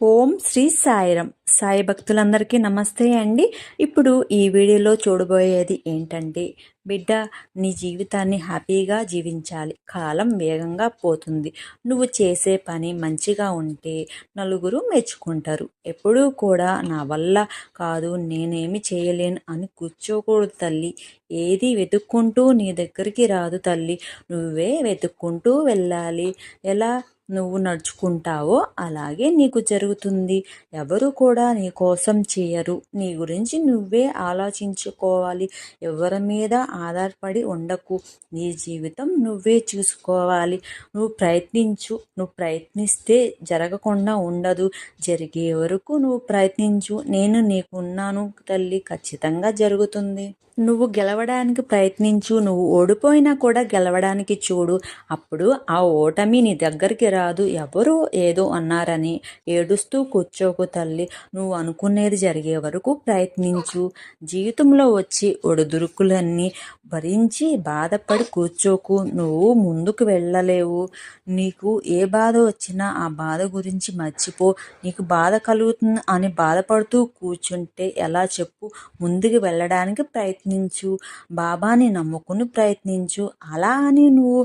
ఓం శ్రీ సాయిరం సాయి భక్తులందరికీ నమస్తే అండి. ఇప్పుడు ఈ వీడియోలో చూడబోయేది ఏంటంటే బిడ్డ నీ జీవితాన్ని హ్యాపీగా జీవించాలి. కాలం వేగంగా పోతుంది. నువ్వు చేసే పని మంచిగా ఉంటే నలుగురు మెచ్చుకుంటారు. ఎప్పుడూ కూడా నా వల్ల కాదు నేనేమి చేయలేను అని కూర్చోకూడదు తల్లి. ఏది వెతుక్కుంటూ నీ దగ్గరికి రాదు తల్లి. నువ్వే వెతుక్కుంటూ వెళ్ళాలి. ఎలా? నువ్వు నడుచుకుంటావో అలాగే నీకు జరుగుతుంది. ఎవరు కూడా నీ కోసం చేయరు. నీ గురించి నువ్వే ఆలోచించుకోవాలి. ఎవరి మీద ఆధారపడి ఉండకు. నీ జీవితం నువ్వే చూసుకోవాలి. నువ్వు ప్రయత్నించు. నువ్వు ప్రయత్నిస్తే జరగకుండా ఉండదు. జరిగే వరకు నువ్వు ప్రయత్నించు. నేను నీకున్నాను తల్లి. ఖచ్చితంగా జరుగుతుంది. నువ్వు గెలవడానికి ప్రయత్నించు నువ్వు ఓడిపోయినా కూడా గెలవడానికి చూడు. అప్పుడు ఆ ఓటమి నీ దగ్గరికి రాదు. ఎవరు ఏదో అన్నారని ఏడుస్తూ కూర్చోకు తల్లి. నువ్వు అనుకునేది జరిగే వరకు ప్రయత్నించు. జీవితంలో వచ్చి ఒడిదురుకులన్నీ భరించి బాధపడి కూర్చోకు. నువ్వు ముందుకు వెళ్ళలేవు. నీకు ఏ బాధ వచ్చినా ఆ బాధ గురించి మర్చిపో. నీకు బాధ కలుగుతుంది అని బాధపడుతూ కూర్చుంటే ఎలా చెప్పు? ముందుకు వెళ్ళడానికి ప్రయత్నించు బాబాని నమ్ముకుని ప్రయత్నించు. అలా అని నువ్వు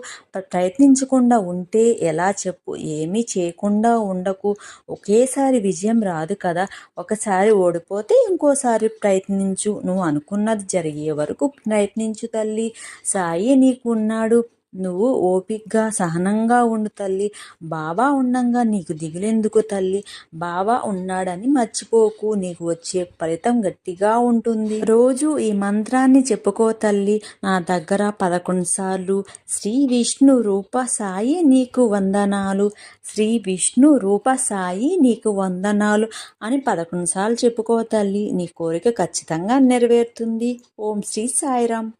ప్రయత్నించకుండా ఉంటే ఎలా చెప్పు? ఏమీ చేయకుండా ఉండకు. ఒకేసారి విజయం రాదు కదా. ఒకసారి ఓడిపోతే ఇంకోసారి ప్రయత్నించు. నువ్వు అనుకున్నది జరిగే వరకు ప్రయత్నించు తల్లి. సాయి నీకు ఉన్నాడు నువ్వు ఓపికగా సహనంగా ఉండు తల్లి. బావా ఉండంగా నీకు దిగులెందుకు తల్లి? బావా ఉన్నాడని మర్చిపోకు. నీకు వచ్చే ఫలితం గట్టిగా ఉంటుంది. రోజు ఈ మంత్రాన్ని చెప్పుకో తల్లి. నా దగ్గర పదకొండు సార్లు శ్రీ విష్ణు రూప సాయి నీకు వందనాలు. శ్రీ విష్ణు రూప సాయి నీకు వందనాలు అని పదకొండు సార్లు చెప్పుకో తల్లి. నీ కోరిక ఖచ్చితంగా నెరవేరుతుంది. ఓం శ్రీ సాయిరామ్.